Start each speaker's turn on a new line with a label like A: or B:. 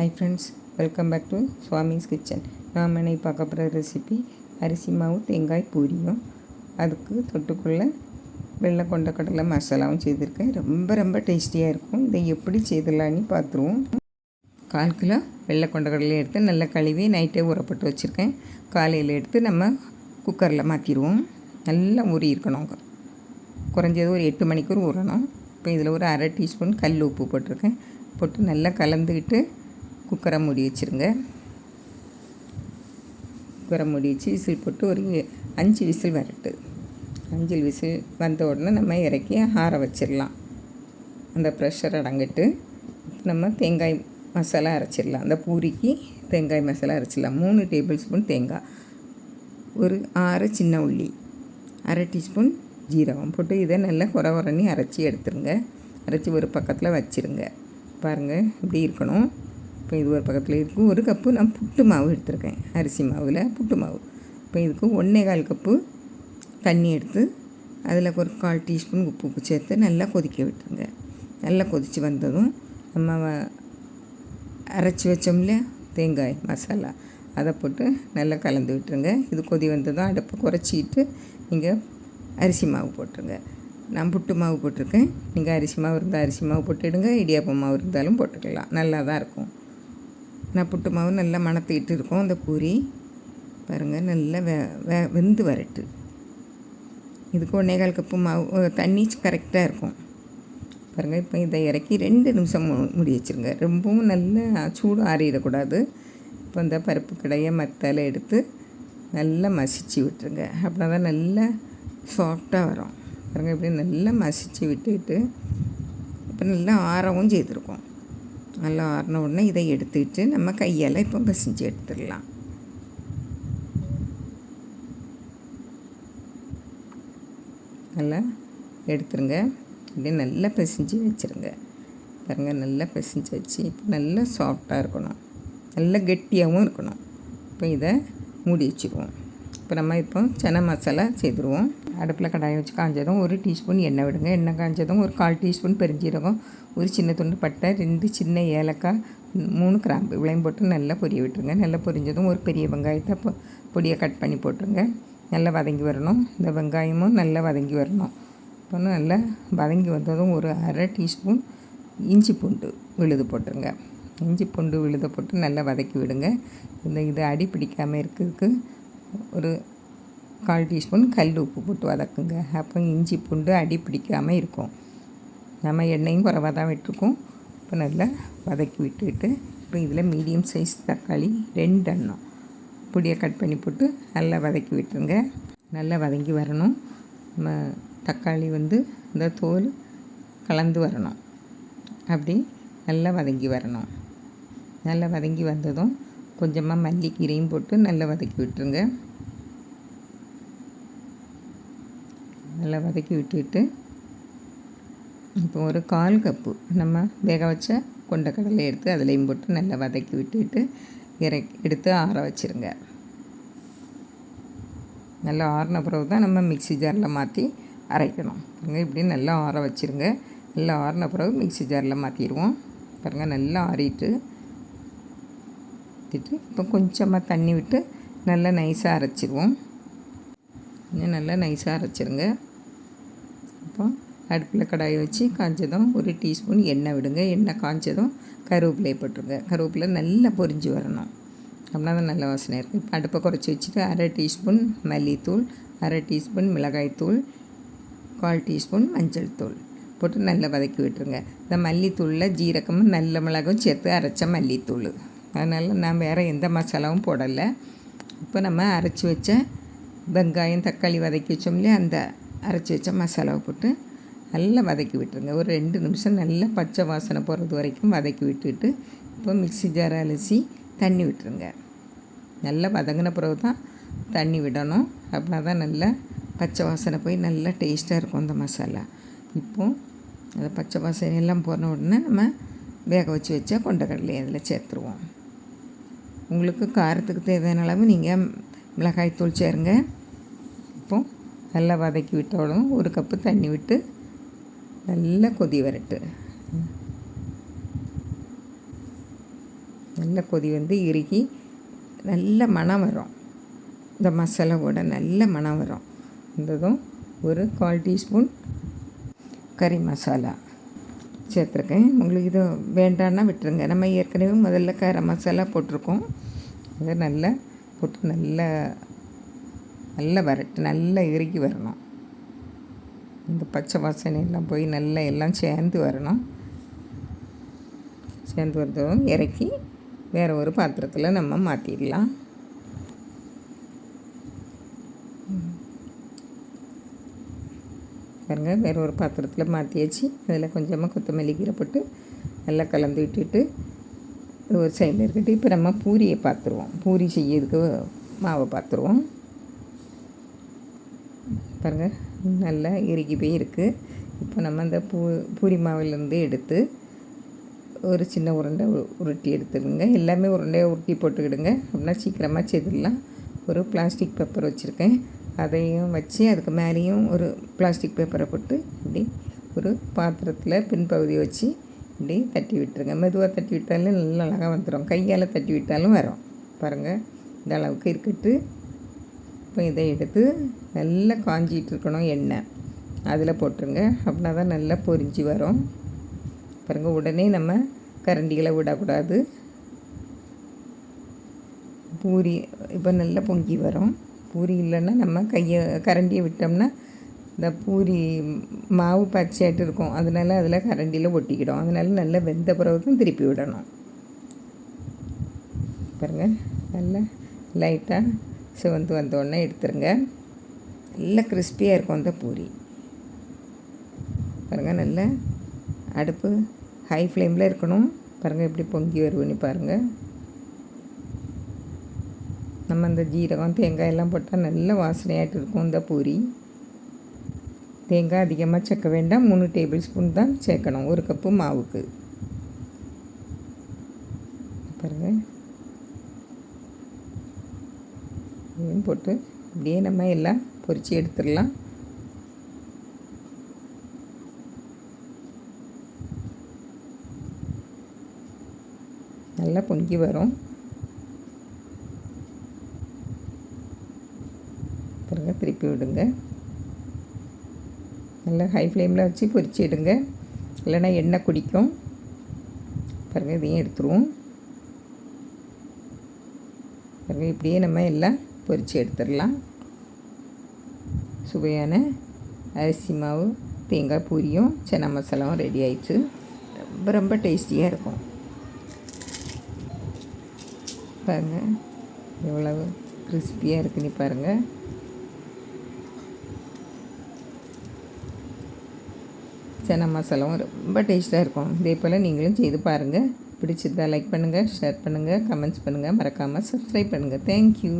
A: Hi friends welcome back to Swami's kitchen நாம் இன்னைக்கு பார்க்க போகிற ரெசிபி அரிசி மாவு தேங்காய் பூரியும். அதுக்கு தொட்டுக்குள்ளே வெள்ளை கொண்ட கடலை மசாலாவும் செய்திருக்கேன். ரொம்ப ரொம்ப டேஸ்டியாக இருக்கும். இதை எப்படி செய்திடலான்னு பார்த்துருவோம். கால் கிலோ வெள்ளை கொண்ட கடலை எடுத்து நல்லா கழுவி நைட்டே ஊறப்பட்டு வச்சுருக்கேன். காலையில் எடுத்து நம்ம குக்கரில் மாற்றிடுவோம் நல்லா ஊறி இருக்கணும் குறைஞ்சது ஒரு எட்டு மணிக்கூர் ஊறணும். இப்போ இதில் ஒரு அரை டீஸ்பூன் கல் உப்பு போட்டிருக்கேன். போட்டு நல்லா கலந்துக்கிட்டு குக்கரை மூடி வச்சுருங்க. குக்கரை மூடி வச்சு விசில் போட்டு ஒரு அஞ்சு விசில் வரட்டு. அஞ்சு விசில் வந்த உடனே நம்ம இறக்கி ஆற வச்சிடலாம். அந்த ப்ரெஷர் அடங்கிட்டு நம்ம தேங்காய் மசாலா அரைச்சிடலாம். அந்த பூரிக்கு தேங்காய் மசாலா அரைச்சிடலாம். மூணு டேபிள் ஸ்பூன் தேங்காய் ஒரு ஆறு சின்ன உள்ளி அரை டீஸ்பூன் ஜீரகம் போட்டு இதை நல்லா குறை குறனி அரைச்சி எடுத்துருங்க. அரைச்சி ஒரு பக்கத்தில் வச்சுருங்க. பாருங்கள் இப்படி இருக்கணும். இப்போ இது ஒரு பக்கத்தில் இருக்கும். ஒரு கப்பு நான் புட்டு மாவு எடுத்திருக்கேன். அரிசி மாவில் புட்டு மாவு. இப்போ இதுக்கு ஒன்றே கால் கப்பு தண்ணி எடுத்து அதில் ஒரு கால் டீஸ்பூன் உப்பு உப்பு சேர்த்து நல்லா கொதிக்க விட்டுருங்க. நல்லா கொதித்து வந்ததும் நம்ம அரைச்சி வச்சோம்ல தேங்காய் மசாலா அதை போட்டு நல்லா கலந்து விட்டுருங்க. இது கொதி வந்ததும் அடுப்பை குறைச்சிக்கிட்டு நீங்கள் அரிசி மாவு போட்டுருங்க. நான் புட்டு மாவு போட்டிருக்கேன். நீங்கள் அரிசி மாவு இருந்தால் அரிசி மாவு போட்டுடுங்க இடியாப்பம் மாவு இருந்தாலும் போட்டுக்கலாம். நல்லா தான் இருக்கும். நான் புட்டு மாவு நல்லா மணத்திக்கிட்டு இருக்கோம் அந்த பூரி. பாருங்கள் நல்லா வெ வெ வெந்து வரட்டு. இதுக்கு ஒன்றேகால் கப்பு மாவு தண்ணி கரெக்டாக இருக்கும். பாருங்கள் இப்போ இதை இறக்கி ரெண்டு நிமிஷம் முடி வச்சுருங்க. ரொம்பவும் நல்லா சூடு ஆறிடக்கூடாது. இப்போ இந்த பருப்பு கடையை மத்தால் எடுத்து நல்லா மசிச்சு விட்டுருங்க. அப்படின்னா தான் நல்லா சாஃப்டாக வரும். பாருங்கள் இப்படி நல்லா மசிச்சு விட்டுட்டு இப்போ நல்லா ஆறவும் செய்திருக்கோம். நல்லா ஆறின உடனே இதை எடுத்துக்கிட்டு நம்ம கையால் இப்போ பசிஞ்சு எடுத்துடலாம். நல்லா எடுத்துருங்க. இப்படியே நல்லா பிசைஞ்சு வச்சுருங்க. பாருங்கள் நல்லா பிசைஞ்சு வச்சு இப்போ நல்லா சாஃப்டாக இருக்கணும். நல்லா கெட்டியாகவும் இருக்கணும். இப்போ இதை மூடி வச்சுக்குவோம். இப்போ நம்ம இப்போ சனை மசாலா செய்துருவோம். அடுப்பில் கடாயை வச்சு காஞ்சதும் ஒரு டீஸ்பூன் எண்ணெய் விடுங்க. எண்ணெய் காஞ்சதும் ஒரு கால் டீஸ்பூன் பெருஞ்சீரகம் ஒரு சின்ன துண்டு பட்டை ரெண்டு சின்ன ஏலக்காய் மூணு கிராம்பு இவ்வளையும் போட்டு நல்லா பொரிய விட்டுருங்க. நல்லா பொரிஞ்சதும் ஒரு பெரிய வெங்காயத்தை பொ பொடியை கட் பண்ணி போட்டுருங்க. நல்லா வதங்கி வரணும். இந்த வெங்காயமும் நல்லா வதங்கி வரணும். இப்போ நல்லா வதங்கி வந்ததும் ஒரு அரை டீஸ்பூன் இஞ்சி பூண்டு விழுது போட்டுருங்க. இஞ்சி பூண்டு விழுதை போட்டு நல்லா வதக்கி விடுங்க. இந்த இது அடி பிடிக்காமல் இருக்கிறதுக்கு ஒரு கால் டீஸ்பூன் கல் உப்பு போட்டு வதக்குங்க. அப்போ இஞ்சி பூண்டு அடி பிடிக்காமல் இருக்கும். நம்ம எண்ணெயும் குறைவாக தான் விட்டுருக்கோம். இப்போ நல்லா வதக்கி விட்டுட்டு அப்புறம் இதில் மீடியம் சைஸ் தக்காளி ரெண்டு எண்ணம். பொடியை கட் பண்ணி போட்டு நல்லா வதக்கி விட்டுருங்க. நல்லா வதங்கி வரணும். நம்ம தக்காளி வந்து இந்த தோல் கலந்து வரணும். அப்படி நல்லா வதங்கி வரணும். நல்லா வதங்கி வந்ததும் கொஞ்சமாக மல்லிக்கீரையும் போட்டு நல்லா வதக்கி விட்டுருங்க. நல்லா வதக்கி விட்டுட்டு இப்போ ஒரு கால் கப்பு நம்ம வேக வச்ச கொண்டக்கடலை எடுத்து அதுலேயும் போட்டு நல்லா வதக்கி விட்டுட்டு இறக்கி எடுத்து ஆற வச்சுருங்க. நல்லா ஆறின பிறகு தான் நம்ம மிக்சி ஜாரில் மாற்றி அரைக்கணும். பாருங்கள் இப்படி நல்லா ஆற வச்சுருங்க. நல்லா ஆறின பிறகு மிக்சி ஜாரில் மாற்றிடுவோம் பாருங்கள் நல்லா ஆறிட்டு இப்போ கொஞ்சமாக தண்ணி விட்டு நல்லா நைஸாக அரைச்சிடுவோம் இன்னும் நல்லா நைஸாக அரைச்சிருங்க. இப்போ அடுப்பில் கடாயை வச்சு காய்ச்சதும் ஒரு டீஸ்பூன் எண்ணெய் விடுங்க. எண்ணெய் காய்ச்சதும் கருவேப்பிலை போட்டுருங்க. கருவேப்பிலை நல்லா பொரிஞ்சு வரணும். அப்படின்னா தான் நல்ல வாசனை இருக்குது இப்போ அடுப்பை குறைச்சி வச்சுட்டு அரை டீஸ்பூன் மல்லித்தூள் அரை டீஸ்பூன் மிளகாய்த்தூள் கால் டீஸ்பூன் மஞ்சள் தூள் போட்டு நல்லா வதக்கி விட்டுருங்க. இந்த மல்லித்தூளில் ஜீரகமும் நல்ல மிளகும் சேர்த்து அரைச்ச மல்லித்தூள். அதனால் நான் வேறு எந்த மசாலாவும் போடலை. இப்போ நம்ம அரைச்சி வச்ச வெங்காயம் தக்காளி வதக்கி வச்சோம் இல்லையா? அந்த அரைச்சி வச்ச மசாலாவை போட்டு நல்லா வதக்கி விட்டுருங்க. ஒரு ரெண்டு நிமிஷம் நல்லா பச்சை வாசனை போகிறது வரைக்கும் வதக்கி விட்டுட்டு இப்போ மிக்சி ஜார் அலசி தண்ணி விட்டுருங்க. நல்லா வதங்கின பிறகு தான் தண்ணி விடணும். அப்படின்னா தான் நல்லா பச்சை வாசனை போய் நல்லா டேஸ்ட்டாக இருக்கும் அந்த மசாலா. இப்போது அந்த பச்சை வாசனை எல்லாம் போன உடனே நம்ம வேக வச்சு வச்சா கொண்டக்கடலை அதில் சேர்த்துருவோம். உங்களுக்கு காரத்துக்கு தேவையான அளவு நீங்கள் மிளகாய்த்தூள் சேருங்க. இப்போது நல்லா வதக்கி விட்டாலும் ஒரு கப்பு தண்ணி விட்டு நல்லா கொதி வரட்டு. நல்லா கொதி வந்து இறுகி நல்ல மணம் வரும். இந்த மசாலாவோட நல்ல மணம் வரும். இந்ததும் ஒரு கால் டீஸ்பூன் கறி மசாலா. சேர்த்துருக்கேன். உங்களுக்கு இது வேண்டான்னா விட்டுருங்க. நம்ம ஏற்கனவே முதல்ல கரம் மசாலா போட்டிருக்கோம். அதை நல்லா போட்டு நல்லா நல்லா வரட்டு நல்லா இறுக்கி வரணும். இந்த பச்சை வாசனை எல்லாம் போய் நல்லா எல்லாம் சேர்ந்து வரணும். சேர்ந்து வரதும் இறக்கி வேறு ஒரு பாத்திரத்தில் நம்ம மாற்றிடலாம் பாருங்கள் வேறு ஒரு பாத்திரத்தில் மாற்றியாச்சு அதில் கொஞ்சமாக கொத்தமல்லி கீரை போட்டு நல்லா கலந்து விட்டுட்டு ஒரு சைடில் இருக்கட்டும். இப்போ நம்ம பூரியை பார்த்துருவோம் பூரி செய்யறதுக்கு மாவை பார்த்துருவோம் பாருங்கள் நல்லா இறுகி போய் இருக்குது இப்போ நம்ம அந்த பூ பூரி மாவிலேருந்து எடுத்து ஒரு சின்ன உருண்டை உருட்டி எடுத்துடுங்க. எல்லாமே உருண்டையை உருட்டி போட்டுக்கிடுங்க. அப்படின்னா சீக்கிரமாக செய்திடலாம் ஒரு பிளாஸ்டிக் பேப்பர் வச்சுருக்கேன். அதையும் வச்சு அதுக்கு மேலேயும் ஒரு பிளாஸ்டிக் பேப்பரை போட்டு இப்படி ஒரு பாத்திரத்தில் பின்பகுதி வச்சு இப்படி தட்டி விட்டுருங்க. மெதுவாக தட்டி விட்டாலும் நல்லா அழகாக வந்துடும் கையால் தட்டி விட்டாலும் வரும். பாருங்கள் இந்த அளவுக்கு இருக்கட்டு. இப்போ இதை எடுத்து நல்லா காஞ்சிகிட்டு இருக்கணும் எண்ணெய் அதில் போட்டுருங்க. அப்படின்னா தான் நல்லா பொரிஞ்சு வரும். பாருங்கள் உடனே நம்ம கரண்டிகளை விடக்கூடாது. பூரி இப்போ நல்லா பொங்கி வரும். பூரி இல்லைன்னா நம்ம கையை கரண்டியை விட்டோம்னா இந்த பூரி மாவு பச்சையாட்டு இருக்கும். அதனால அதில் கரண்டியில் ஒட்டிக்கிடும். அதனால நல்லா வெந்த பிறகு தான் திருப்பி விடணும். பாருங்கள் நல்லா லைட்டாக சிவந்து வந்தோடனே எடுத்துருங்க. நல்லா கிறிஸ்பியாக இருக்கும் அந்த பூரி. பாருங்கள் நல்லா அடுப்பு ஹை ஃப்ளேமில் இருக்கணும். பாருங்கள் எப்படி பொங்கி வருவனி பாருங்கள் நம்ம இந்த ஜீரகம் தேங்காய் எல்லாம் போட்டால் நல்ல வாசனையாகிட்டு இருக்கும் இந்த பூரி. தேங்காய் அதிகமாக சேர்க்க வேண்டாம். மூணு டேபிள் ஸ்பூன் தான் சேர்க்கணும். ஒரு கப்பு மாவுக்கு. பாருங்கள் இதையும் போட்டு இப்படியே நம்ம எல்லாம் பொரித்து எடுத்துடலாம். நல்லா பொங்கி வரும். பாருங்கள் திருப்பி விடுங்க. நல்லா ஹை ஃப்ளேமில் வச்சு பொரிச்சிடுங்க இல்லைன்னா எண்ணெய் குடிக்கும். பாருங்கள் இதையும் எடுத்துருவோம். பாருங்கள் இப்படியே நம்ம எல்லாம் பொரித்து எடுத்துடலாம். சுவையான அரிசி மாவு தேங்காய் பூரியும் சனா மசாலாவும் ரெடி ஆயிடுச்சு. ரொம்ப ரொம்ப டேஸ்டியாக இருக்கும். பாருங்கள் எவ்வளவு கிறிஸ்பியாக இருக்குன்னு பாருங்கள் சனா மசாலாவும் ரொம்ப டேஸ்ட்டாக இருக்கும். இதே போல் நீங்களும் செய்து பாருங்கள். பிடிச்சிருந்தா லைக் பண்ணுங்கள் ஷேர் பண்ணுங்கள் கமெண்ட்ஸ் பண்ணுங்கள். மறக்காமல் சப்ஸ்கிரைப் பண்ணுங்கள். தேங்க்யூ